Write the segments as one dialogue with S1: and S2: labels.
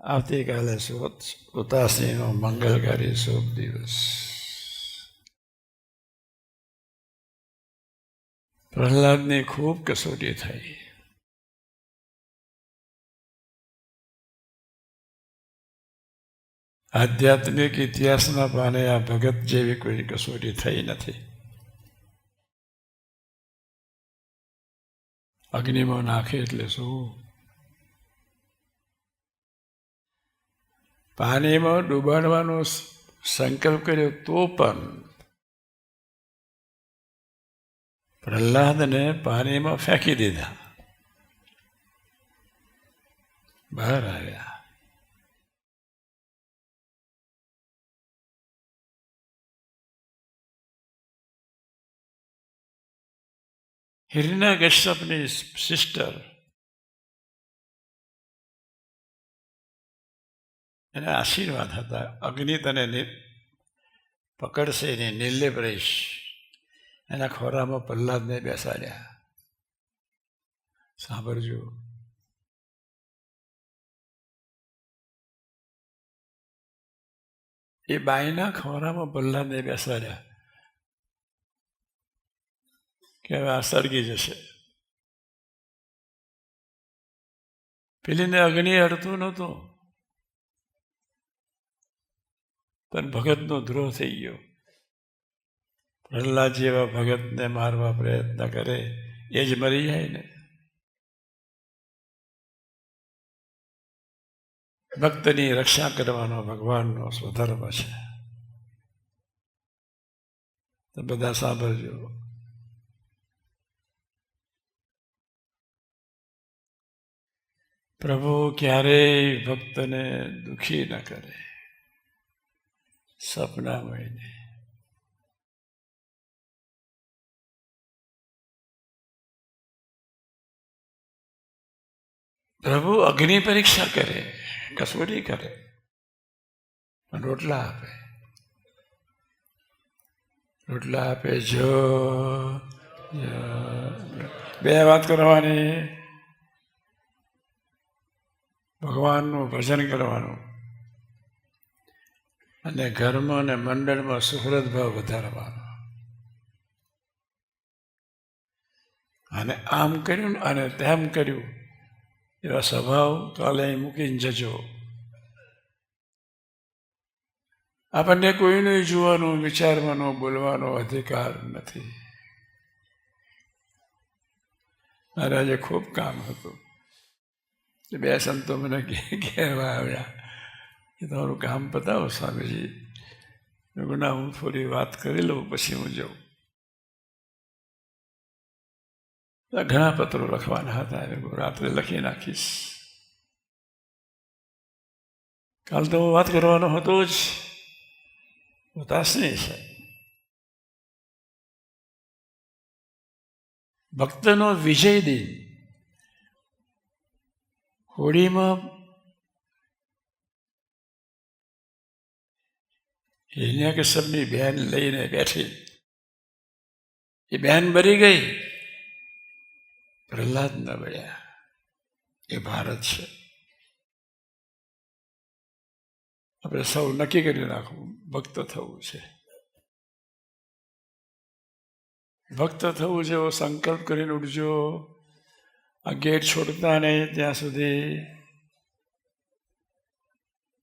S1: આવતીકાલે સુત ઉતાસીનો મંગલકારી શુભ દિવસ પ્રહલાદની ખૂબ કસોટી થઈ આધ્યાત્મિક ઇતિહાસના પાને આ ભગત જેવી કોઈ કસોટી થઈ નથી અગ્નિમાં નાખે એટલે શું પાણીમાં ડૂબાડવાનો સંકલ્પ કર્યો તો પણ પ્રહલાદને પાણીમાં ફેંકી દીધા. બહાર આવ્યા. હિરના કશ્યપની સિસ્ટર એના આશીર્વાદ હતા. અગ્નિ તને પકડશે ને નિર્લેપ રહીશ. એના ખોરામાં પ્રહલાદને બેસાડ્યા. સાંભળજો. એ બાઈના ખોરામાં પ્રહલાદને બેસાડ્યા. કે હવે આ સળગી જશે. પેલીને અગ્નિ અડતું નહોતું. પણ ભગતનો દ્રોહ થઈ ગયો. પ્રહલાદ જેવા ભગતને મારવા પ્રયત્ન કરે, એ જ મરી જાય ને. ભક્તની રક્ષા કરવાનો ભગવાનનો સ્વધર્મ છે. તો બધા સાંભળજો. પ્રભુ ક્યારેય ભક્તને દુખી ન કરે. સપનામયને પ્રભુ અગ્નિ પરીક્ષા કરે, કસોટી કરે રોટલા આપે. રોટલા આપે જો. બે વાત કરવાની. ભગવાનનું ભજન કરવાનું. અને ઘરમાં અને મંડળમાં સુહૃદ ભાવ વધારવાનો. અને આમ કર્યું અને તેમ કર્યું, એવા સ્વભાવ કાલે મૂકીને જજો. આપણને કોઈને જોવાનો, વિચારવાનો, બોલવાનો અધિકાર નથી. મહારાજે ખૂબ કામ હતું. બે સંતો મને કહેવા આવ્યા. કે તમારું કામ પતાવો, સ્વામીજી. ગુના હું થોડી વાત કરી લઉં, પછી હું જાઉં. ઘણા પત્રો લખવાના હતા એ રાત્રે લખી નાખીશ. કાલ તો હું વાત કરવાનો હતો જ. ઉતાસની છે. ભક્તનો વિજય દિન. હોળીમાં હિરણ્યકશ્યપની બેન લઈને બેઠી. એ બેન મરી ગઈ. પ્રહલાદ ન મળ્યા. એ ભારત છે. આપણે સૌ નક્કી કરી નાખવું. ભક્ત થવું છે. ભક્ત થવું છે એવો સંકલ્પ કરીને ઉઠજો. આ ગેટ છોડતા નહીં ત્યાં સુધી.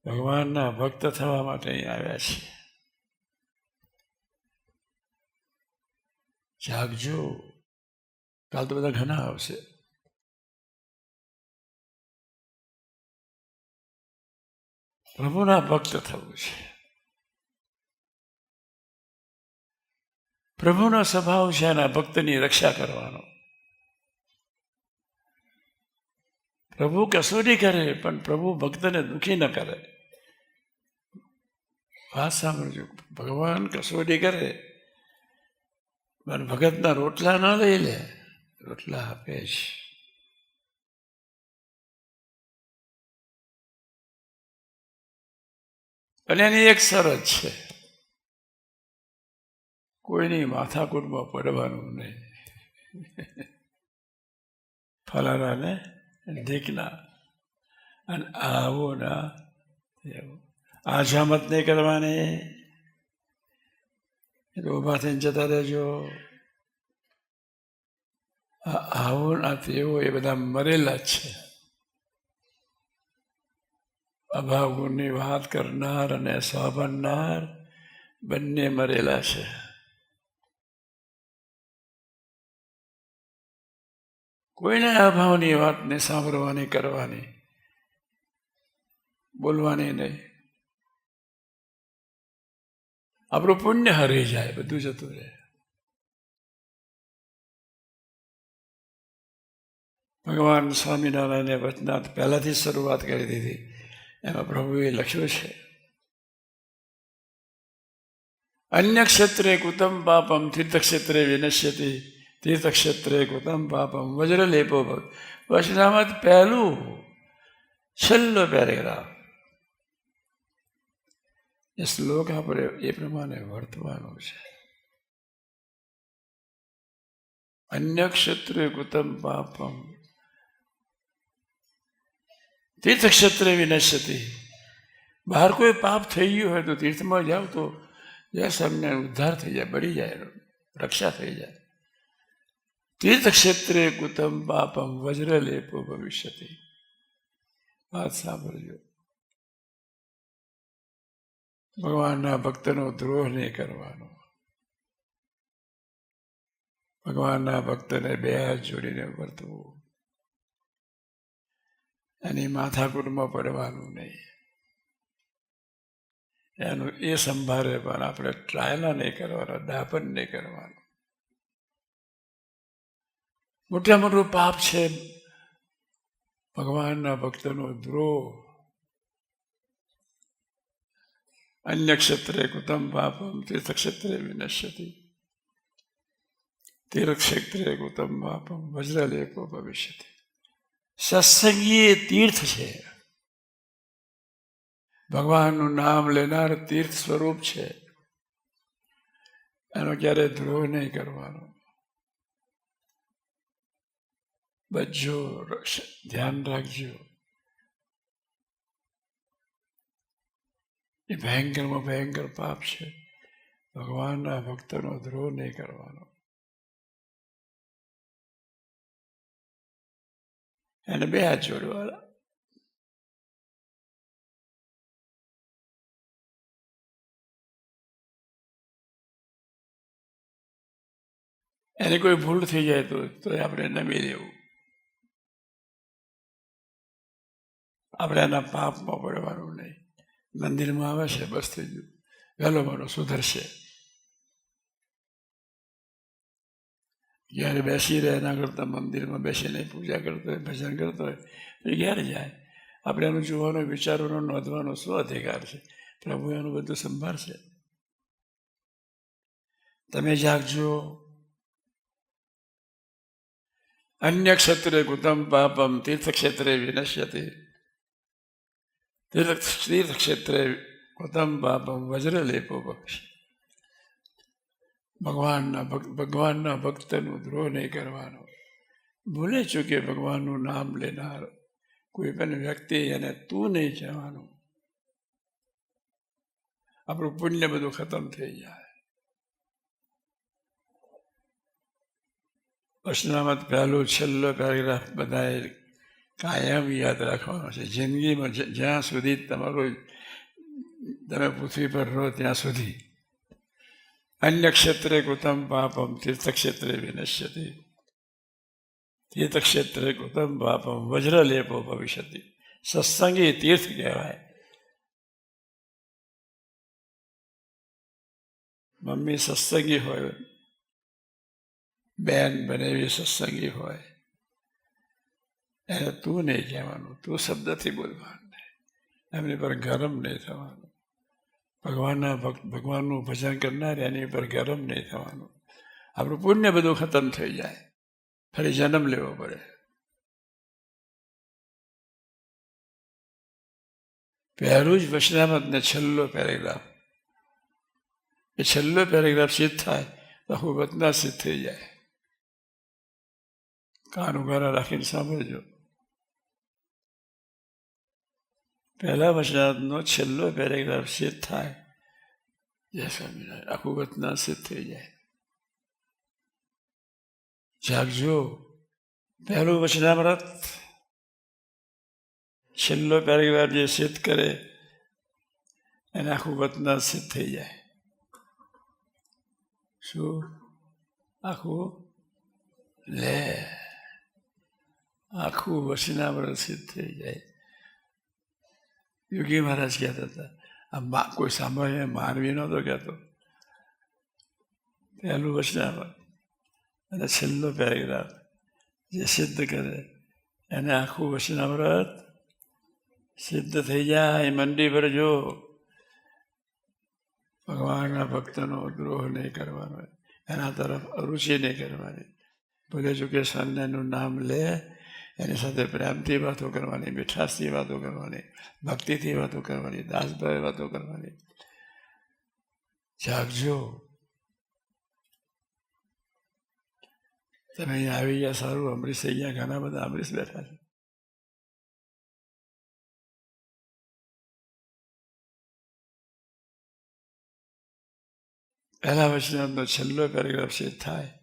S1: ભગવાનના ભક્ત થવા માટે અહીં આવ્યા છે જાગજો. કાલ તો બધા ઘણા આવશે. પ્રભુના ભક્ત થવું છે. પ્રભુનો સ્વભાવ છે એના ભક્તની રક્ષા કરવાનો. પ્રભુ કસોટી કરે, પણ પ્રભુ ભક્તને દુઃખી ન કરે. વાત સાંભળજો. ભગવાન કસોટી કરે. પણ ભગતના રોટલા ના લઈ લે, રોટલા આપે છે. અને એની એક શરત છે, કોઈની માથાકૂટમાં પડવાનું નહીં. ફલાણાને ઢીકના અને આવો ના એવું આ. નહીં કરવાની. એ તો ઊભા થઈને જતા રહેજો. આ આવો ના તેવો એ બધા મરેલા છે. અભાવ ગુણની વાત કરનાર અને સાંભળનાર બંને મરેલા છે. કોઈને અભાવની વાતને સાંભળવાની કરવાની? બોલવાની નહીં. આપણું પુણ્ય હરી જાય, બધું જતું રહે. ભગવાન સ્વામિનારાયણે વચનાથ પહેલાથી શરૂઆત કરી દીધી. એમાં પ્રભુએ લખ્યું છે, અન્ય ક્ષેત્રે કુતમ પાપમ, તીર્થક્ષેત્રે વિનશ્યતિ, તીર્થક્ષેત્રે કુતમ પાપમ, વજ્રલેપો ભક્ત વચનામત પહેલું છેલ્લો પેરેગ્રાફ. એ શ્લોક આપણે એ પ્રમાણે વર્તવાનો છે. અન્ય ક્ષેત્રે કુતમ પાપમ. તીર્થક્ષેત્રે વિનશ્યતિ. બહાર કોઈ પાપ થઈ ગયું હોય તો તીર્થમાં જાઓ તો યસ અમને ઉદ્ધાર થઈ જાય, બળી જાય, રક્ષા થઈ જાય. તીર્થક્ષેત્રે કુતમ પાપમ, વજ્રલેપો ભવિષ્યતિ. વાત સાંભળજો. ભગવાનના ભક્તનો દ્રોહ નહીં કરવાનો. ભગવાનના ભક્તને બે હાથ જોડીને વર્તવું. એની માથાકૂટમાં પડવાનું નહીં. એનું એ સંભાળે પણ આપણે ટ્રાયલા નહીં કરવાના, દાપન નહીં કરવાનું. મોટા મોટું પાપ છે ભગવાનના ભક્તનો દ્રોહ. અન્ય ક્ષેત્રે કુતમ પાપમ તીર્થક્ષેત્રે વિનશ્યતિ તીર્થક્ષેત્રે કુતમ પાપમ વજ્રલેપો ભવિષ્યતિ સત્સંગી એ તીર્થ છે ભગવાનનું નામ લેનાર તીર્થ સ્વરૂપ છે એનો ક્યારે દ્રોહ નહીં કરવાનો બધું ધ્યાન રાખજો એ ભયંકરમાં ભયંકર પાપ છે. ભગવાનના ભક્તનો દ્રોહ નહીં કરવાનો. એને બે હાથ જોડવાના. એને કોઈ ભૂલ થઈ જાય તો તો આપણે નમી દેવું. આપણે એના પાપમાં પડવાનું નહીં. મંદિરમાં આવે છે બસ થઈ ગયું વહેલો મારો સુધરશે જ્યારે બેસી રહે એના કરતાં મંદિરમાં બેસીને પૂજા કરતો હોય ભજન કરતો હોય તો ક્યારે જાય આપણે એનું જોવાનો વિચારોનો નોંધવાનો શું અધિકાર છે પ્રભુ એનું બધું સંભાળશે તમે જાગજો અન્ય ક્ષેત્રે કુતમ પાપમ તીર્થક્ષેત્રે વિનશ્યતિ તીર્થ તીર્થક્ષેત્રે કુતમ પાપમ વજ્રલેપો પક્ષ ભગવાનના ભક્ત ભગવાનના ભક્તનું દ્રોહ નહીં કરવાનો ભૂલે ચૂકે ભગવાનનું નામ લેનાર કોઈ પણ વ્યક્તિ એને તું નહીં કહેવાનું આપણું પુણ્ય બધું ખતમ થઈ જાય વચનામત પહેલું છેલ્લો પેરેગ્રાફ બધાએ કાયમ યાદ રાખવાનો છે જિંદગીમાં જ્યાં સુધી તમારું તમે પૃથ્વી પર રહો ત્યાં સુધી અન્ય ક્ષેત્રે કૃતમ પાપમ તીર્થક્ષેત્રે વિનશ્યતિ તીર્થક્ષેત્રે કૃતમ પાપમ વજ્રલેપો ભવિષ્યતિ સત્સંગી તીર્થ કહેવાય મમ્મી સત્સંગી હોય બેન બનેવી સત્સંગી હોય એને તું નહીં કહેવાનું, તું શબ્દથી બોલવાનું એમની પર ગરમ નહીં થવાનું. ભગવાનના ભક્ત, ભગવાનનું ભજન કરનાર એની પર ગરમ નહીં થવાનું. આપણું પુણ્ય બધું ખતમ થઈ જાય. ફરી જન્મ લેવો પડે. પહેલું જ વચનામતને છેલ્લો પેરેગ્રાફ. એ છેલ્લો પેરેગ્રાફ સિદ્ધ થાય તો હું વતના સિદ્ધ થઈ જાય. કાન ઉઘારા રાખીને સાંભળજો. પહેલા વચનાનો છેલ્લો પેરેગ્રાફ સિદ્ધ થાય. જય સ્વામિનારાયણ. આખું ઘટના સિદ્ધ થઈ જાય. જાગજો. પહેલું વચનામૃત છેલ્લો પેરેગ્રાફ જે સિદ્ધ કરે એને આખું ઘટના સિદ્ધ થઈ જાય. શું? આખું? લે. આખું વચનામૃત સિદ્ધ થઈ જાય. યોગી મહારાજ કહેતા હતા આ મા કોઈ સાંભળે માનવી નહોતો કહેતો પહેલું વચનામૃત અને છેલ્લો પેરેગ્રાફ જે સિદ્ધ કરે એને આખું વચનામૃત સિદ્ધ થઈ જાય મંડી પર જો ભગવાનના ભક્તનો દ્રોહ નહીં કરવાનો એના તરફ અરુચિ નહીં કરવાની ભલે ચૂકે સ્વામિનારાયણનું નામ લે એની સાથે પ્રેમથી વાતો કરવાની, મીઠાશથી વાતો કરવાની, ભક્તિથી વાતો કરવાની, દાસભાવે વાતો કરવાની. જાગજો. તમે અહીંયા આવી ગયા, સારું, અમરીશ અહીંયા ઘણા બધા અમરીશ બેઠા છે. પહેલા વચનામનો છેલ્લો પેરેગ્રાફ સિદ્ધ થાય.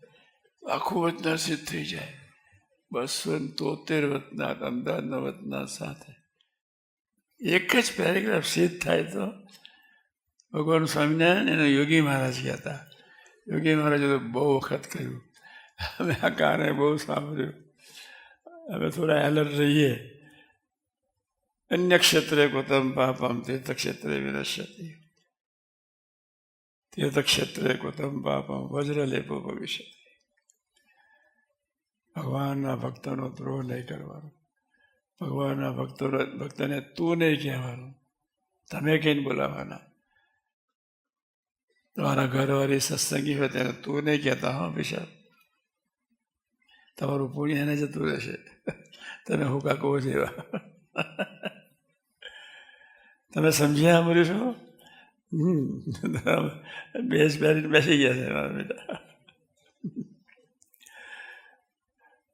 S1: આખું વચના સિદ્ધ થઈ જાય. બસો તોતેર વચના અમદાવાદના વતના સાથે. એક જ પેરેગ્રાફ સિદ્ધ થાય તો ભગવાન સ્વામિનારાયણ એને યોગી મહારાજ કહેતા યોગી મહારાજે તો બહુ વખત કહ્યું. અમે આ કારણે બહુ સાંભળ્યું. અમે થોડા એલર્ટ રહીએ. અન્ય ક્ષેત્રે કોતમ પાપમ તીર્થ ક્ષેત્રે તીર્થક્ષેત્રે કોતમ પાપમ વજ્રલેપો ભવિષ્ય ભગવાનના ભક્તોનો દ્રોહ નહીં કરવાનો. ભગવાનના ભક્તો ભક્તને તું નહીં કહેવાનું. તમે કહીને બોલાવાના? તમારા ઘરવાળી સત્સંગી હોય તેને તું નહીં કહેતા, હા, વિશાલ? તમારું પુણ્ય એને જતું રહેશે. તમે હું કાકો જેવા. તમે સમજ્યા મળ્યું છો હમ બેસ પહેરીને બેસી ગયા છે મારા બેટા.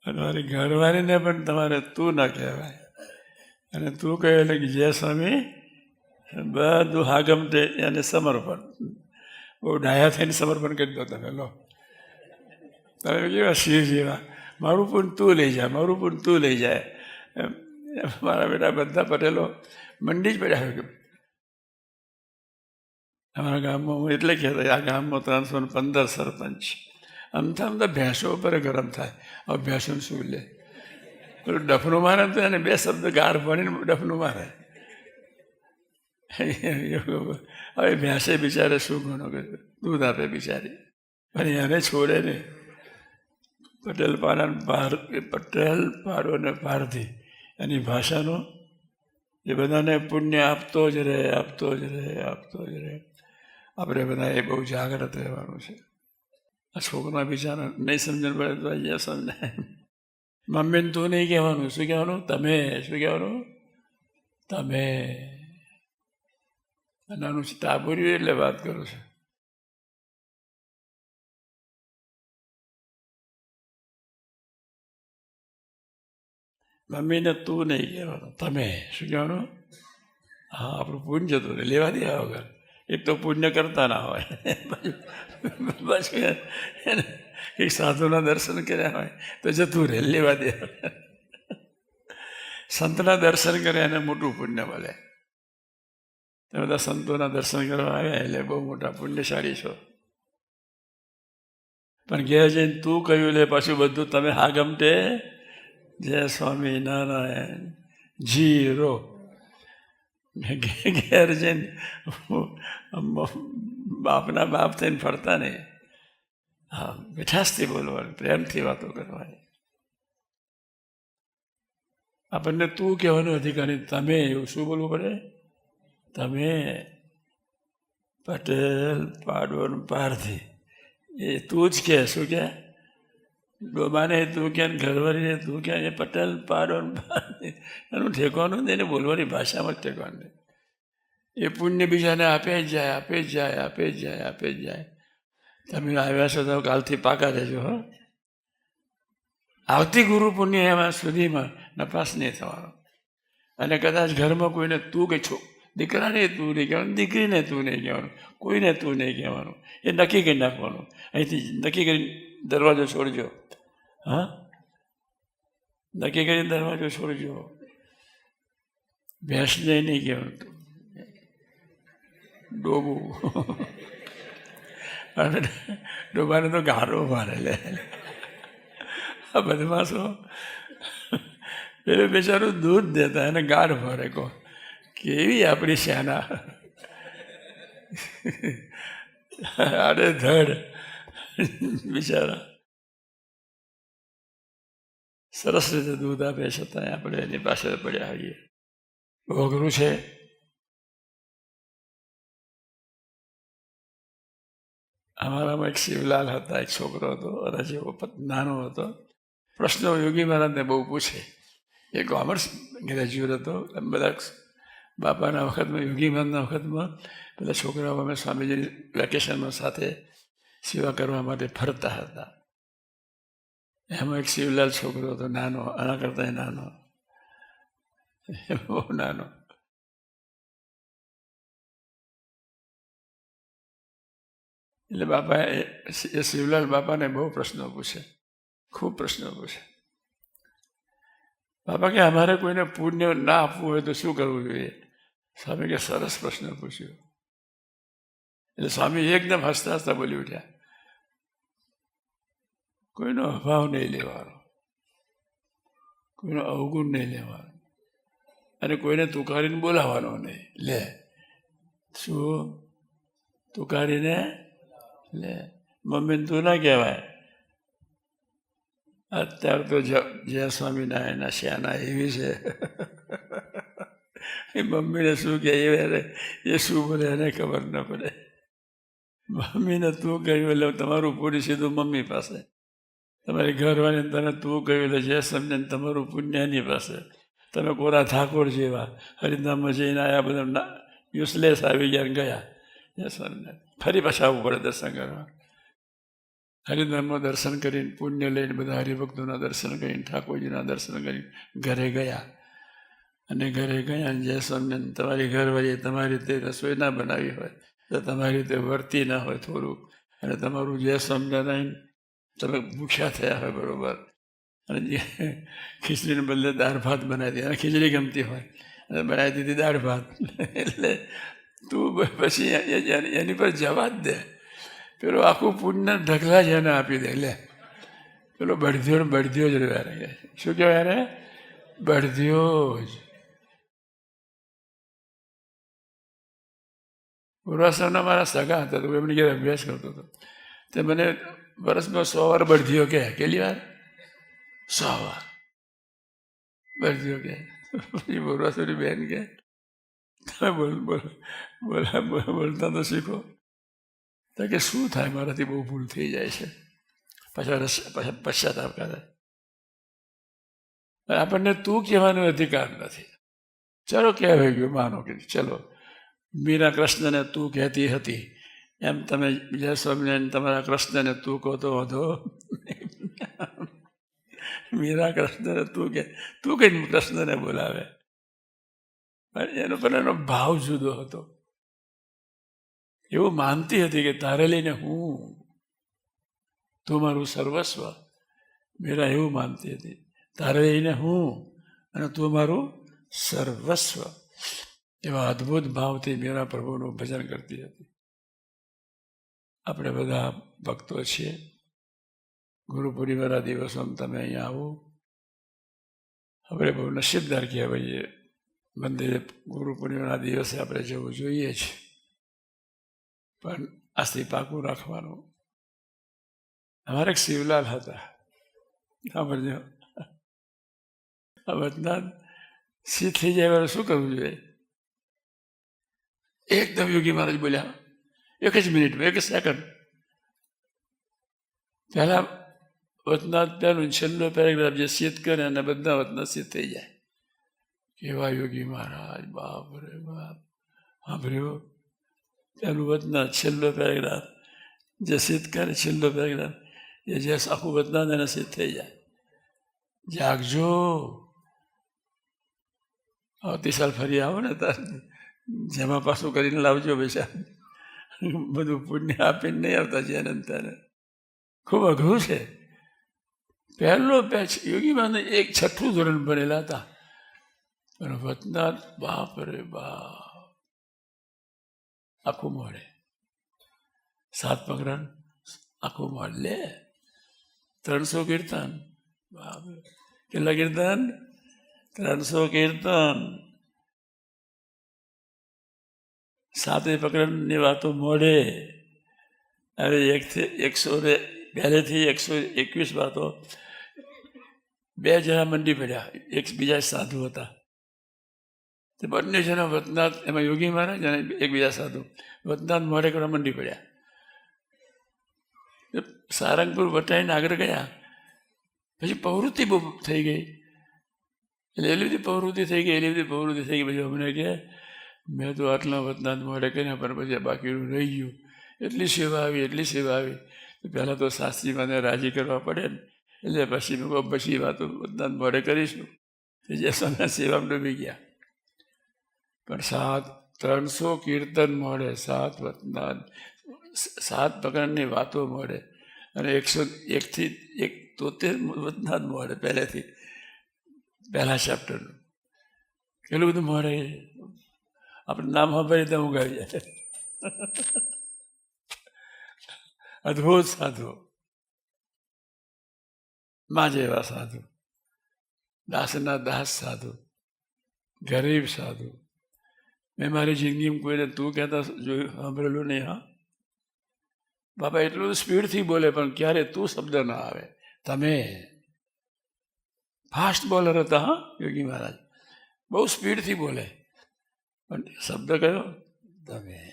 S1: અને ઘરવાળીને પણ તમારે તું ના કહેવાય. અને તું કહે એટલે કે જય સ્વામી, બધું હાગમતે એને સમર્પણ. બહુ ડાયા થઈને સમર્પણ કરી દો તમે, લો. તમે કેવા શિવ જેવા? મારું પણ તું લઈ જાય મારું પણ તું લઈ જાય એમ મારા બેટા બધા પટેલો મંડી જ પડ્યા હોય અમારા ગામમાં હું એટલે કહેતો, આ ગામમાં ત્રણસો પંદર સરપંચ. અમથા અમથા ભેંસો ઉપર ગરમ થાય. હવે ભેંસોને શું લે? પેલું ડફનું મારે તો એને બે શબ્દ ગાર ભણીને ડફનું મારે. હવે ભેંસે બિચારે શું ગુનો કર્યો? દૂધ આપે બિચારી. પણ એને છોડે નહીં પટેલ પાડા પાર પટેલ પાડો ને પારધી એની ભાષાનો એ બધાને પુણ્ય આપતો જ રહે, આપતો જ રહે, આપતો જ રહે. આપણે બધા એ બહુ જાગ્રત રહેવાનું છે. આ છોકરા બિચારા નહીં સમજણ પડે તો અહીંયા સમજાય મમ્મીને તું નહીં કહેવાનું શું કહેવાનું તમે શું કહેવાનું તમે નાનું ટાબુર્યું એટલે વાત કરું છું મમ્મીને તું નહીં કહેવાનું તમે શું કહેવાનું હા આપણું પૂન જતું લેવા દે વગર એક તો પુણ્ય કરતા ના હોય. પછી સાધુના દર્શન કર્યા હોય તો જતું રહે, લેવા દે. સંતના દર્શન કરે એને મોટું પુણ્ય મળે. તમે બધા સંતોના દર્શન કરવા આવ્યા એટલે બહુ મોટા પુણ્યશાળી છો. પણ ઘેર જઈને તું કહ્યું, લે પાછું બધું તમે હા ગમતે? જય સ્વામી નારાયણ જીરો ઘેર જઈને બાપના બાપ થઈને ફરતા નહીં. હા, મીઠાશથી બોલવાની, પ્રેમથી વાતો કરવાની. આપણને તું કહેવાનું અધિકાર તમે એવું શું બોલવું પડે? તમે પટેલ પાડવાનું પારથી એ તું જ કહે, શું કે ડોબાને તું કે ઘરવાળીને તું ક્યાં? એ પટેલ પાડવન એનું ઠેકવાનું એને બોલવાની ભાષામાં જ ઠેકવાનું એ પુણ્ય બીજાને આપે જ જાય, આપે જ જાય, આપે જ જાય, આપે જ જાય. તમે આવ્યા છો તો કાલથી પાકા રહેજો, હો. આવતી ગુરુ પુણ્ય એમાં સુધીમાં નપાસ નહીં થવાનો. અને કદાચ ઘરમાં કોઈને તું કે છો, દીકરાને તું નહીં કહેવાનું, દીકરીને તું નહીં કહેવાનું, કોઈને તું નહીં કહેવાનું. એ નક્કી કરી નાખવાનું. અહીંથી નક્કી કરી દરવાજો છોડજો. હા? નક્કી કરીને દરવાજો છોડજો. ભેંસને નહીં કહેવાનું તું ડોબું. અને ડોબાને તો ગારો મારે લે આ બદમાશો. પેલું બેચારું દૂધ દેતા એને ગાઢ ભરે કહો કેવી આપણી સેના? આડે ધડ બિચારા. સરસ રીતે દૂધ આપે છતાં આપણે એની પાસે પડ્યા હોઈએ. બહુ અઘરું છે. અમારામાં એક શિવલાલ હતા, એક છોકરો હતો, અને જેવો નાનો હતો. પ્રશ્નો યોગી મહારાજને બહુ પૂછે. એ કોમર્સ ગ્રેજ્યુએટ હતો બધા બાપાના વખતમાં, યોગી મહારાજના વખતમાં, બધા છોકરાઓ અમે સ્વામીજીની વેકેશનમાં સાથે સેવા કરવા માટે ફરતા હતા. એમાં એક શિવલાલ છોકરો હતો, નાનો, આના કરતાં નાનો. બહુ નાનો. એટલે બાપા એ શિવલાલ બાપાને બહુ પ્રશ્નો પૂછે ખૂબ પ્રશ્નો પૂછે બાપા કે, અમારે કોઈને પુણ્ય ના આપવું હોય તો શું કરવું જોઈએ? સ્વામી કે, સરસ પ્રશ્ન પૂછ્યો. એટલે સ્વામી એકદમ હસતા હસતા બોલી ઉઠ્યા. કોઈનો અભાવ નહીં લેવાનો. કોઈનો અવગુણ નહીં લેવાનો. અને કોઈને તુકારીને બોલાવવાનો નહીં. લે. શું? તુકારીને? લે. મમ્મીને તું ના કહેવાય. અત્યારે તો જય સ્વામિનારાયણના શ્યાના એવી છે. એ મમ્મીને શું કહે? એ શું બોલે એને ખબર ન પડે. મમ્મીને તું કહ્યું એટલે તમારું પૂરી સીધું મમ્મી પાસે. તમારી ઘરવાળી તને તું કહ્યું એટલે જે સમજે તમારું પુણ્યની પાસે. તમે કોરા ઠાકોર જેવા હરિધામમાં જઈને આવ્યા બધા યુસલેસ આવી ગયા ગયા. સ્વામિનારાયણ ફરી પાછા આવવું પડે દર્શન કરવા. હરિધામમાં દર્શન કરીને પુણ્ય લઈને બધા હરિભક્તોના દર્શન કરીને, ઠાકોરજીના દર્શન કરીને ઘરે ગયા. અને ઘરે ગયા અને જય સ્વામિનારાયણ તમારી ઘરવાળીએ તમારી રીતે રસોઈ ના બનાવી હોય, તો તમારી રીતે વર્તી ના હોય થોડુંક. અને તમારું જય સ્વામિનારાયણ તમે ભૂખ્યા થયા હોય બરોબર. અને જે ખીચડીને બદલે દાળ ભાત બનાવી દે. અને ખીચડી ગમતી હોય. અને બનાવી દીધી દાળ ભાત. એટલે તું પછી એની પર જવા જ દે. પેલો આખું પૂજના ઢગલા જ એને આપી દે. લે. પેલો બળધ્યો બળધ્યો જ રહ્યા રહે શું કહેવાય એને? બળધ્યો જ. પૂર્વાશ્રમના મારા સગા હતા. તો એમની ઘેર અભ્યાસ કરતો હતો. તે મને વર્ષમાં સો વાર બળધ્યો કે કેટલી વાર? સો વાર. બળધ્યો કહે, પછી બોરવાસુરી બેન કહે, તમે બોલ, બોલા બોલતા તો શીખો. તો કે શું થાય, મારાથી બહુ ભૂલ થઈ જાય છે. પાછા રસ, પાછા પશ્ચાતાપ કરે. આપણને તું કહેવાનો અધિકાર નથી. ચલો કહેવાય ગયું, માનો કે ચલો. મીરા કૃષ્ણને તું કહેતી હતી. એમ તમે બીજા સ્વામિનારાયણ તમારા કૃષ્ણને તું કહો તો વધો. મીરા કૃષ્ણને તું કે, તું કઈ કૃષ્ણને બોલાવે? પણ એનો પણ એનો ભાવ જુદો હતો. એવું માનતી હતી કે તારે લઈને હું, તું મારું સર્વસ્વ. મીરા એવું માનતી હતી. તારે લઈને હું અને તું મારું સર્વસ્વ. એવા અદ્ભુત ભાવથી મીરા પ્રભુનું ભજન કરતી હતી. આપણે બધા ભક્તો છીએ. ગુરુ પૂર્ણિમાના દિવસોમાં તમે અહીંયા આવો. આપણે બહુ નસીબદાર કહેવાઈએ. મંદિરે ગુરુ પૂર્ણિમાના દિવસે આપણે જવું જોઈએ જ. પણ આસ્થી પાકું રાખવાનું. અમારે શિવલાલ હતા. સાંભળજો. બધા સી થઈ જાય શું કરવું જોઈએ? એકદમ યોગી મહારાજ બોલ્યા એક જ મિનિટમાં એક સેકન્ડ પહેલાં વતનાથ પહેલું છેલ્લો પેરેગ્રાફ જે સિદ્ધ કરે અને બધા વતના સિદ્ધ થઈ જાય. કેવા યોગી મહારાજ, બાપ રે બાપ. સાંભળ્યો પહેલું વતના છેલ્લો પેરેગ્રાફ જે સિદ્ધ કરે, છેલ્લો પેરેગ્રાફ એ જે આખું વતના એને સિદ્ધ થઈ જાય. જાગજો. આવતી સાલ ફરી આવો ને તાર. જેમાં પાછું કરીને લાવજો બેસા બધું પુણ્ય આપીને નહીં આવતા જેને ને ખૂબ અઘરું છે. પહેલો પેચ યોગીમાં એક છઠ્ઠું ધોરણ ભણેલા હતા. પણ વતનાથ, બાપ રે બાપ. આખું મળે સાત પગરણ આખું મળે લે. ત્રણસો કીર્તન. બાપ કેટલા કીર્તન? ત્રણસો કીર્તન. સાતે પ્રકરણની વાતો મોડે હવે એકથી એકસો ને પહેલેથી એકસો એકવીસ વાતો બે જણા મંડી પડ્યા, એક બીજા સાધુ હતા. તે બંને જણા વતનાથ, એમાં યોગી મહારાજ અને એકબીજા સાધુ, વતનાથ મોડે કરવા મંડી પડ્યા. સારંગપુર વટાઈને આગળ ગયા. પછી પ્રવૃત્તિ બહુ થઈ ગઈ. એટલે એટલી બધી પ્રવૃત્તિ થઈ ગઈ એટલી બધી પ્રવૃત્તિ થઈ ગઈ. પછી અમને કે મેં તો આટલા વતનાથ મોડે કર્યા, પણ પછી બાકીનું રહી ગયું. એટલી સેવા આવી, એટલી સેવા આવી. પહેલાં તો શાસ્ત્રી મને રાજી કરવા પડે ને. એટલે પછી મેં પછી વાતો વતનાથ મોડે કરીશું. તો જે સમય સેવામાં ડૂબી ગયા. પણ સાત, ત્રણસો કીર્તન મળે સાત વતનાથ સાત પ્રકારની વાતો મળે અને એકસો એકથી એક તોતેર વતનાથ મળે પહેલેથી, પહેલા ચેપ્ટરનું કેટલું બધું મળે આપણે નામ સાંભળીએ તો ઊંઘ આવી જાય. અદ્ભુત સાધુ. માં જેવા સાધુ. દાસના દાસ સાધુ. ગરીબ સાધુ. મેં મારી જિંદગીમાં કોઈને તું કહેતા જોયું, સાંભળેલું નહીં, હા? બાપા, એટલું સ્પીડથી બોલે, પણ ક્યારે તું શબ્દ ના આવે. તમે ફાસ્ટ બોલર હતા, હા, યોગી મહારાજ? બહુ સ્પીડથી બોલે. પણ શબ્દ કયો? તમે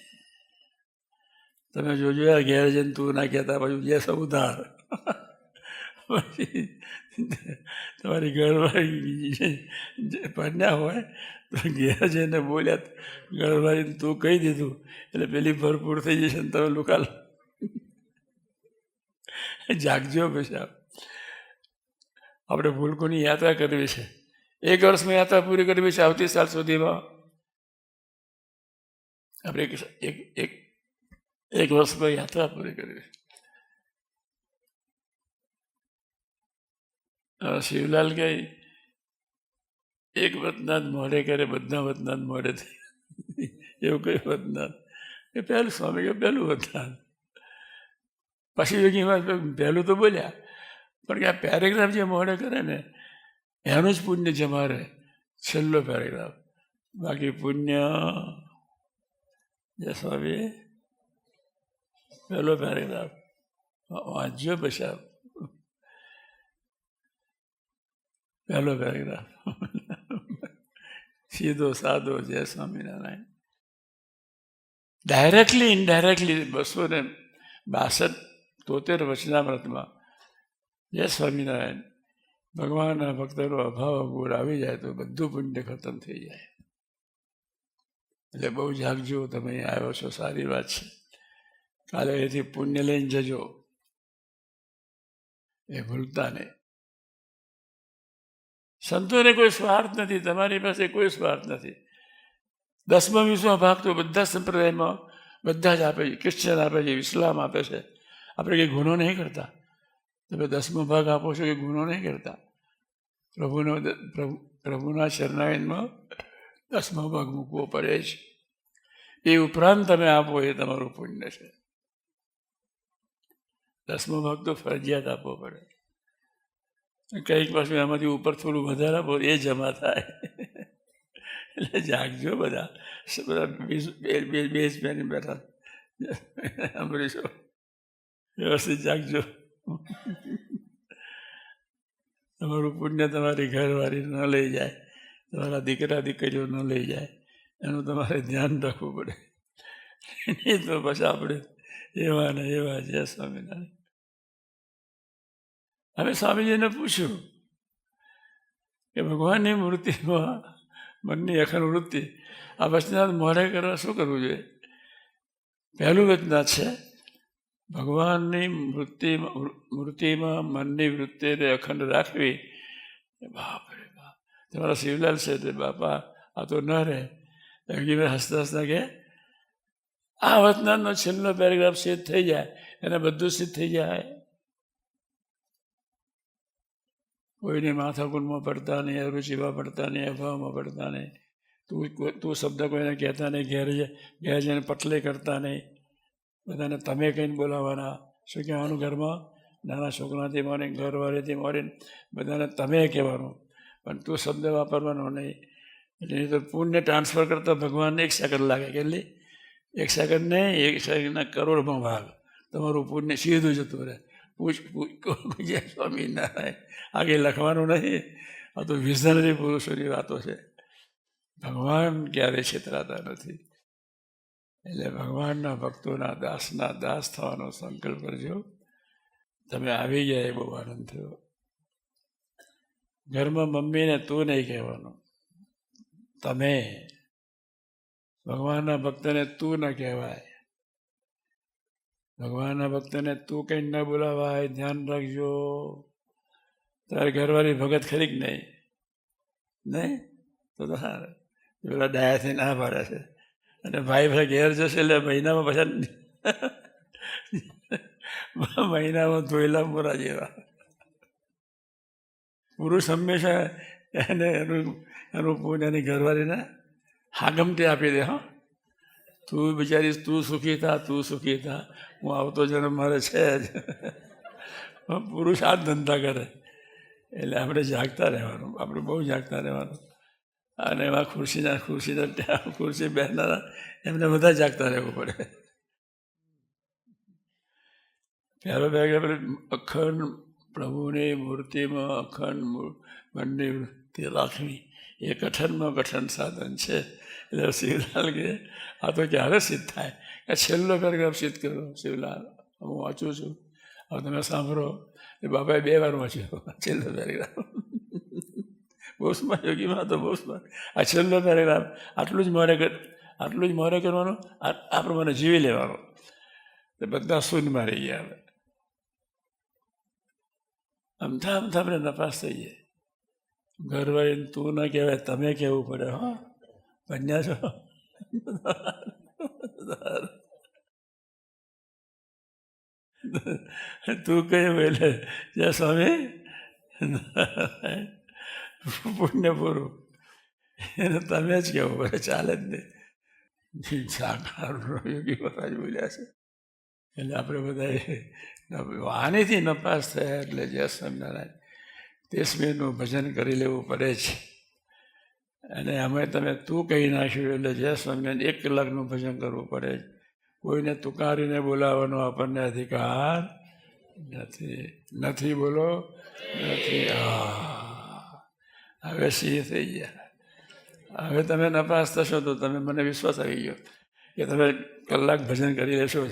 S1: તમે જોજો યાર ઘેર જઈને તું ના કહેતા પછી જે સૌ ઉધાર. પછી તમારી ઘરવાળી જે પરણ્યા હોય તો ઘેર જઈને બોલ્યા ઘરવાળીને તું કહી દીધું એટલે પેલી ભરપૂર થઈ જશે ને તમે લોકો જાગજો પછી આપણે ભૂલકોની યાત્રા કરવી છે. એક વર્ષમાં યાત્રા પૂરી કરવી છે આવતી સાલ સુધીમાં. આપણે એક એક એક એક વર્ષમાં યાત્રા પૂરી કરી. શિવલાલ કહે એક વતનાથ મોડે કરે, બધા વતનાથ મોડે થઈ એવું કઈ વતનાથ એ પહેલું સ્વામી કે પહેલું વતનાથ પછી યોગીમાં પહેલું તો બોલ્યા. પણ કે આ પેરેગ્રાફ જે મોડે કરે ને, એનું જ પુણ્ય જમારે છેલ્લો પેરેગ્રાફ. બાકી પુણ્ય જે સ્વામી પહેલો પેરેગ્રાફ વાંચ્યો પછી. પહેલો પેરેગ્રાફ સીધો સાદો જય સ્વામિનારાયણ ડાયરેક્ટલી ઇનડાયરેક્ટલી બસો ને બાસઠ તોતેર વચનામૃતમાં જય સ્વામિનારાયણ ભગવાનના ભક્તનો અભાવ અગુર આવી જાય તો બધું પુણ્ય ખતમ થઈ જાય એટલે બહુ જાગજો તમે આવ્યો છો, સારી વાત છે. કાલે એથી પુણ્ય લઈને જજો. એ ભૂલતા નહીં. સંતોને કોઈ સ્વાર્થ નથી, તમારી પાસે કોઈ સ્વાર્થ નથી. દસમા વીસમો ભાગ તો બધા સંપ્રદાયમાં બધા જ આપે છે ક્રિશ્ચન આપે છે, ઇસ્લામ આપે છે. આપણે કંઈ ગુનો નહીં કરતા. તમે દસમો ભાગ આપો છો કે ગુનો નહીં કરતા? પ્રભુનો પ્રભુ, પ્રભુના શરણાયનમાં દસમો ભાગ મૂકવો પડે છે એ ઉપરાંત તમે આપો એ તમારું પુણ્ય છે. દસમો ભાગ તો ફરજિયાત આપવો પડે. કંઈક પાછું એમાંથી ઉપર થોડું વધારે આપો, એ જમા થાય. એટલે જાગજો બધા. બધા બેસમેન બેઠા. સાંભળીશો? વ્યવસ્થિત જાગજો. તમારું પુણ્ય તમારી ઘરવાળી ન લઈ જાય. તમારા દીકરા દીકરીઓ ન લઈ જાય. એનું તમારે ધ્યાન રાખવું પડે. નહીં તો પછી આપણે એવા ને એવા જય સ્વામિનારાયણ. હવે સ્વામીજીને પૂછ્યું કે ભગવાનની મૂર્તિમાં મનની અખંડ વૃત્તિ આ વચનાથ મોઢે કરવા શું કરવું જોઈએ? પહેલું વચનાથ છે, ભગવાનની મૂર્તિ મૂર્તિમાં મનની વૃત્તિને અખંડ રાખવી. બાપ રે બાપ. તમારા શિવલાલ છે તે બાપા, આ તો ન રહે. યોગી હસતા હસતા કે આ વતનાનો છેલ્લો પેરેગ્રાફ સિદ્ધ થઈ જાય એને બધું સિદ્ધ થઈ જાય. કોઈને માથાકુંડમાં પડતા નહીં અરુચિમાં પડતા નહીં અભાવમાં પડતા નહીં. તું તું શબ્દ કોઈને કહેતા નહીં, ઘેર ઘેર જઈને પટલે કરતા નહીં. બધાને તમે કહીને બોલાવવાના. શું કહેવાનું ઘરમાં? નાના છોકરાથી મારીને ઘરવાળીથી મારીને બધાને તમે કહેવાનું. પણ તું શબ્દ વાપરવાનો નહીં. એટલે તો પુણ્ય ટ્રાન્સફર કરતા ભગવાનને એક સેકન્ડ લાગે કેટલી એક સેકન્ડ નહીં, એક સેકન્ડના કરોડમાં ભાગ. તમારું પુણ્ય સીધું જતું રહે. પૂછ પૂછ સ્વામિનારાયણ આગે લખવાનું નહીં. આ તો વિઝનરી પુરુષોની વાતો છે. ભગવાન ક્યારે છેતરાતા નથી. એટલે ભગવાનના ભક્તોના દાસના દાસ થવાનો સંકલ્પ કરજો. તમે આવી ગયા એ બહુ આનંદ થયો. ઘરમાં મમ્મીને તું નહીં કહેવાનું. તમે ભગવાનના ભક્તને તું ન કહેવાય. ભગવાનના ભક્તને તું કંઈ ન બોલાવાય. ધ્યાન રાખજો. તારે ઘરવાળી ભગત ખરી કે નહીં? નહીં? તો તો સારું પેલા ડાયાથી ના પાડે છે. અને ભાઈ ભાઈ ઘેર જશે એટલે મહિનામાં પાછા મહિનામાં ધોયેલા મોરા જેવા. પુરુષ હંમેશા એને એનું પૂન એની ઘરવાળીને હાગમતી આપી દે, હા. તું બિચારી તું સુખી થા, તું સુખી થા. હું આવતો જન્મ મારે છે જ. પુરુષ આ ધંધા કરે. એટલે આપણે જાગતા રહેવાનું. આપણે બહુ જાગતા રહેવાનું. અને એમાં ખુરશીના ખુરશીના ખુરશી બેસનારા, એમને બધા જાગતા રહેવું પડે. ત્યારે આપણે અખંડ પ્રભુની મૂર્તિમાં અખંડ મનની તે રાખવી. એ કઠનમાં કઠણ સાધન છે. એટલે શિવલાલ કે આ તો ક્યારે સિદ્ધ થાય? કે છેલ્લો પેરેગ્રાફ સિદ્ધ કરો શિવલાલ. હું વાંચું છું. હવે તમે સાંભળો. એ બાપાએ બે વાર વાંચ્યો, છેલ્લો પેરેગ્રાફ બોસમાં યોગીમાં તો બોસમાં આ છેલ્લો પેરેગ્રાફ આટલું જ મોરે આટલું જ મોરે કરવાનું, આ પ્રમાણે જીવી લેવાનું. બધા શૂન્ય મારી ગયા હવે. અમથા અમથા આપણે નપાસ થઈ જાય ઘરવાળીને તું ન કહેવાય, તમે કહેવું પડે, હા? બન્યા છો? તું કહ્યું એટલે? જય સ્વામી. પુણ્ય પૂરું એને તમે જ કહેવું પડે, ચાલે જ નહીં. સાકાર યોગી મહારાજ બોલ્યા છે. એટલે આપણે બધા વાણીથી નપાસ થયા એટલે જય સ્વામિનારાયણ. તેસમીનું ભજન કરી લેવું પડે છે. અને અમે તમે તું કહી નાખ્યું એટલે જય સ્વામિનારાયણ એક કલાકનું ભજન કરવું પડે છે. કોઈને તુકારીને બોલાવવાનો આપણને અધિકાર નથી. નથી બોલો? નથી. હવે સિંહ થઈ ગયા. હવે તમે નપાસ થશો તો તમે મને વિશ્વાસ આવી ગયો કે તમે કલાક ભજન કરી લેશો.